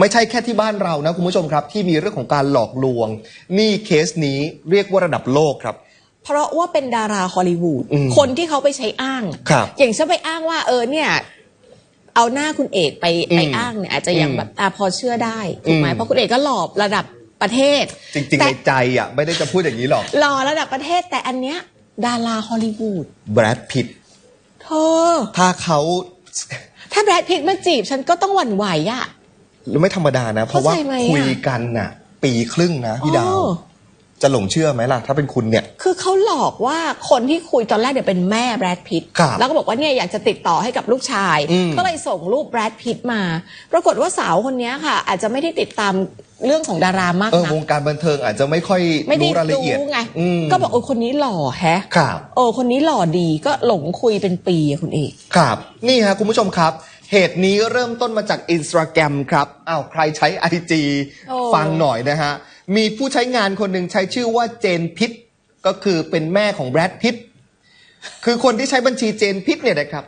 ไม่ใช่แค่ที่บ้านเรานะคุณผู้ชมครับ ที่มีเรื่องของการหลอกลวง นี่เคสนี้เรียกว่าระดับโลกครับ เพราะว่าเป็นดาราฮอลลีวูดอืมคนที่เขาไปใช้อ้าง ครับอย่างเช่นไปอ้างว่าเออเนี่ย เอาหน้าคุณเอกไปอืมไปอ้างเนี่ยอาจจะยังอืมแบบอะพอเชื่อได้ถูกไหมอืม เพราะคุณเอกก็หลอบระดับประเทศ จริง ๆ แต่ ในใจอะไม่ได้จะพูดอย่างนี้หรอกหล่อระดับประเทศแต่อันเนี้ย ดาราฮอลลีวูดแบรดพิตเธอ ถ้าเขา ถ้าแบรดพิตต์มาจีบฉันก็ต้องหวั่นไหวอะ ไม่ธรรมดานะ เพราะว่าเข้าใจไหมอะ คุยกันน่ะ ปีครึ่งนะพี่ดาว อ๋อจะหลงเชื่อไหมล่ะ ถ้าเป็นคุณเนี่ย คือเขาหลอกว่าคนที่คุยตอนแรกเนี่ยเป็นแม่แบรดพิตต์ครับแล้วก็บอกว่าเนี่ยอยากจะติดต่อให้กับลูกชาย อืม ก็เลยส่งรูปแบรดพิตต์มา ปรากฏว่าสาวคนเนี้ยค่ะ อาจจะไม่ได้ติดตามเรื่องของดารามากเออนัก วงการบันเทิงอาจจะไม่ค่อยไม่ได้รู้รายละเอียดรู้ไง อืมก็บอกเออคนนี้หล่อแฮะครับ เออคนนี้หล่อดีก็หลงคุยเป็นปีอะคุณเอก ครับ นี่ฮะคุณผู้ชมครับ เหตุนี้เริ่มต้นมาจากอินสตาแกรมครับอ้าวใครใช้ IG โอ้ฟังหน่อยนะฮะ มีผู้ใช้งานคนหนึ่งใช้ชื่อว่าเจนพิษก็คือเป็นแม่ของแบรดพิตคือคนที่ใช้บัญชีเจนพิษเนี่ยนะครับ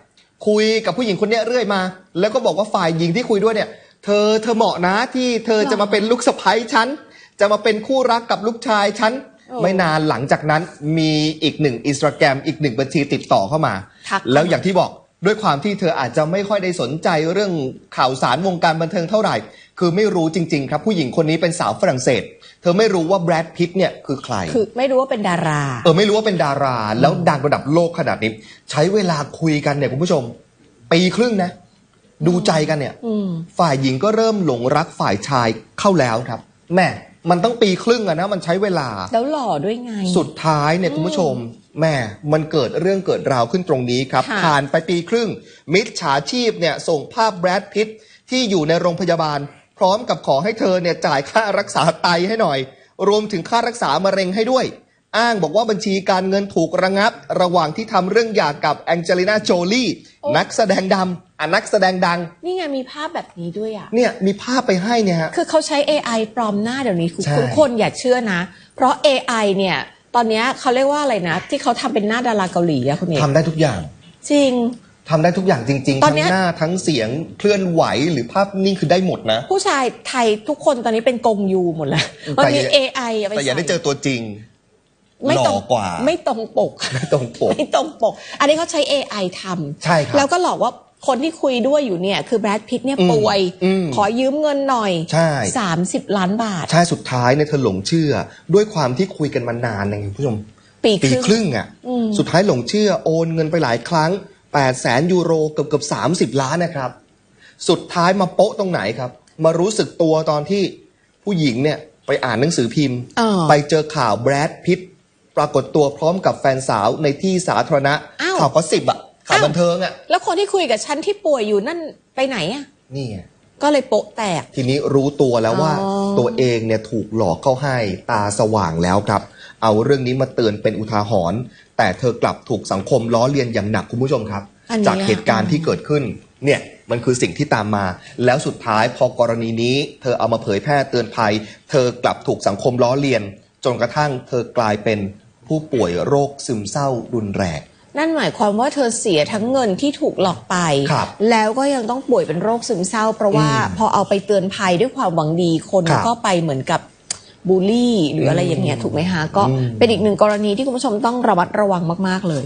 คุยกับผู้หญิงคนเนี้ยเรื่อยมา แล้วก็บอกว่าฝ่ายหญิงที่คุยด้วยเนี่ย เธอเธอเหมาะนะที่เธอจะมาเป็นลูกสะใภ้ฉันจะมาเป็นคู่รักกับลูกชายฉันโอ้ไม่นานหลังจากนั้นมีอีกหนึ่งอินสตาแกรมอีกหนึ่งบัญชีติดต่อเข้ามาทักแล้วอย่างที่บอก ด้วยความที่เธออาจจะไม่ค่อยได้สนใจเรื่องข่าวสารวงการบันเทิงเท่าไหร่ คือไม่รู้จริง ๆ ครับผู้หญิงคนนี้เป็นสาวฝรั่งเศส เธอไม่รู้ว่าแบรดพิตเนี่ยคือใคร คือไม่รู้ว่าเป็นดารา เออไม่รู้ว่าเป็นดารา แล้วดังระดับโลกขนาดนี้ ใช้เวลาคุยกันเนี่ยคุณผู้ชม ปีครึ่งนะ ดูใจกันเนี่ยอืมฝ่ายหญิงก็เริ่มหลงรักฝ่ายชายเข้าแล้วครับ แม่ มันต้องปีครึ่งอะนะมันใช้เวลา แล้วหล่อด้วยไง สุดท้ายเนี่ยคุณผู้ชมแม่มันเกิดเรื่องเกิดราวขึ้นตรงนี้ครับ ค่ะ ผ่านไปปีครึ่ง มิจฉาชีพเนี่ยส่งภาพแบรดพิตที่อยู่ในโรงพยาบาล พร้อมกับขอให้เธอเนี่ยจ่ายค่ารักษาไตให้หน่อย รวมถึงค่ารักษามะเร็งให้ด้วย อ้างบอกว่าบัญชีการเงินถูกระงับ ระหว่างที่ทำเรื่องหย่ากับแองเจลิน่าโจลี นักแสดงดำอะนักแสดงดัง นี่ไงมีภาพแบบนี้ด้วยอะ เนี่ยมีภาพไปให้เนี่ยฮะ คือเขาใช้ AI ปลอมหน้าเดี๋ยวนี้คุณใช่ทุกคนอย่าเชื่อนะ เพราะ AI เนี่ย ตอนเนี้ยเขาเรียกว่าอะไรนะ ที่เขาทำเป็นหน้าดาราเกาหลีอะคุณเอกทำได้ทุกอย่าง จริงทำได้ทุกอย่างจริงๆตอนทั้เนี้งยหน้าทั้งเสียงเคลื่อนไหวหรือภาพนิ่งคือได้หมดนะ ผู้ชายไทยทุกคนตอนนี้เป็นกงยูหมดแล้วแต่มันมีอย่า AI อะไปแต่อย่าได้เจอตัวจริง ไม่ตรงหล่อกว่า ไม่ตรงปก ไม่ตรงปก ไม่ตรงปก อันนี้เขาใช้ AI ทำใช่ครับ แล้วก็หลอกว่าคนที่คุยด้วยอยู่เนี่ย คือแบรดพิตเนี่ยอืมป่วยอืมขอยืมเงินหน่อย ใช่30ล้านบาท ใช่ สุดท้ายเนี่ยเธอหลงเชื่อ ด้วยความที่คุยกันมานานนะคุณผู้ชม ปีคปีรึ่งครึ่งอะอืมสุดท้ายหลงเชื่อโอนเงินไปหลายครั้ง8 0 0แสนยูโรเกือบเกือบสามสิบล้านนะครับ สุดท้ายมาโป๊ะตรงไหนครับ มารู้สึกตัวตอนที่ผู้หญิงเนี่ยไปอ่านหนังสือพิมพ์อ๋อไปเจอข่าวแบรดพิต ปรากฏตัวพร้อมกับแฟนสาวในที่สาธารณะอ้าวข่าวก็สิบอะข่าวอ้าว บันเทิงอะแล้วคนที่คุยกับฉันที่ป่วยอยู่นั่นไปไหนอะนี่ไงก็เลยโปะแตก ทีนี้รู้ตัวแล้วว่า อ๋อ ตัวเองเนี่ยถูกหลอกเข้าให้ตาสว่างแล้วครับ เอาเรื่องนี้มาเตือนเป็นอุทาหรณ์แต่เธอกลับถูกสังคมล้อเลียนอย่างหนักคุณผู้ชมครับ อันนี้จากเหตุการณ์ที่เกิดขึ้นเนี่ยมันคือสิ่งที่ตามมา แล้วสุดท้ายพอกรณีนี้ เธอเอามาเผยแพร่เตือนภัย เธอกลับถูกสังคมล้อเลียน จนกระทั่งเธอกลายเป็น ผู้ป่วยโรคซึมเศร้ารุนแรง นั่นหมายความว่าเธอเสียทั้งเงินที่ถูกหลอกไป ครับแล้วก็ยังต้องป่วยเป็นโรคซึมเศร้า เพราะว่าอืมพอเอาไปเตือนภัยด้วยความหวังดีคนครับก็ไปเหมือนกับบูลลี่ หรืออะไรอย่างเงี้ยถูกไหมฮะก็อืม เป็นอีกหนึ่งกรณีที่คุณผู้ชมต้องระมัดระวังมาก ๆ เลย